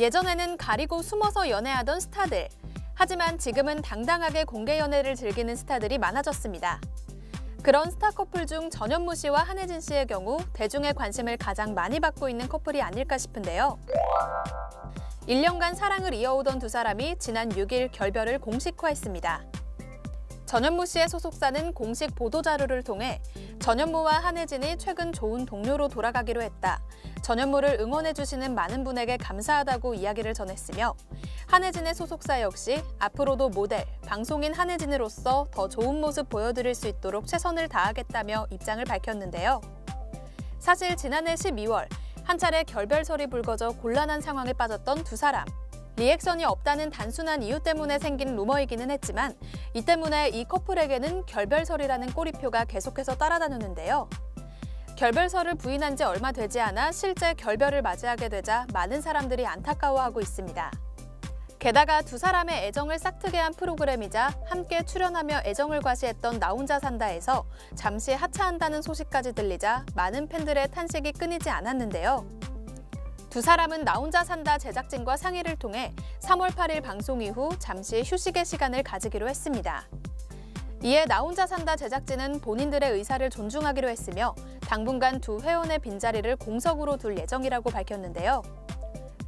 예전에는 가리고 숨어서 연애하던 스타들. 하지만 지금은 당당하게 공개 연애를 즐기는 스타들이 많아졌습니다. 그런 스타 커플 중 전현무 씨와 한혜진 씨의 경우 대중의 관심을 가장 많이 받고 있는 커플이 아닐까 싶은데요. 1년간 사랑을 이어오던 두 사람이 지난 6일 결별을 공식화했습니다. 전현무 씨의 소속사는 공식 보도자료를 통해 전현무와 한혜진이 최근 좋은 동료로 돌아가기로 했다. 전현무를 응원해주시는 많은 분에게 감사하다고 이야기를 전했으며 한혜진의 소속사 역시 앞으로도 모델, 방송인 한혜진으로서 더 좋은 모습 보여드릴 수 있도록 최선을 다하겠다며 입장을 밝혔는데요. 사실 지난해 12월 한 차례 결별설이 불거져 곤란한 상황에 빠졌던 두 사람. 리액션이 없다는 단순한 이유 때문에 생긴 루머이기는 했지만 이 때문에 이 커플에게는 결별설이라는 꼬리표가 계속해서 따라다녔는데요. 결별설을 부인한 지 얼마 되지 않아 실제 결별을 맞이하게 되자 많은 사람들이 안타까워하고 있습니다. 게다가 두 사람의 애정을 싹트게 한 프로그램이자 함께 출연하며 애정을 과시했던 나 혼자 산다에서 잠시 하차한다는 소식까지 들리자 많은 팬들의 탄식이 끊이지 않았는데요. 두 사람은 나 혼자 산다 제작진과 상의를 통해 3월 8일 방송 이후 잠시 휴식의 시간을 가지기로 했습니다. 이에 나 혼자 산다 제작진은 본인들의 의사를 존중하기로 했으며 당분간 두 회원의 빈자리를 공석으로 둘 예정이라고 밝혔는데요.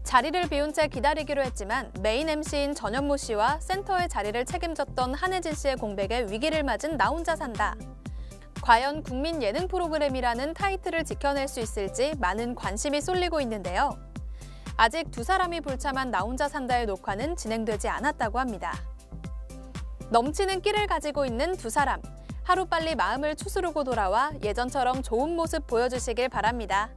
자리를 비운 채 기다리기로 했지만 메인 MC인 전현무 씨와 센터의 자리를 책임졌던 한혜진 씨의 공백에 위기를 맞은 나 혼자 산다. 과연 국민 예능 프로그램이라는 타이틀을 지켜낼 수 있을지 많은 관심이 쏠리고 있는데요. 아직 두 사람이 불참한 나 혼자 산다의 녹화는 진행되지 않았다고 합니다. 넘치는 끼를 가지고 있는 두 사람. 하루빨리 마음을 추스르고 돌아와 예전처럼 좋은 모습 보여주시길 바랍니다.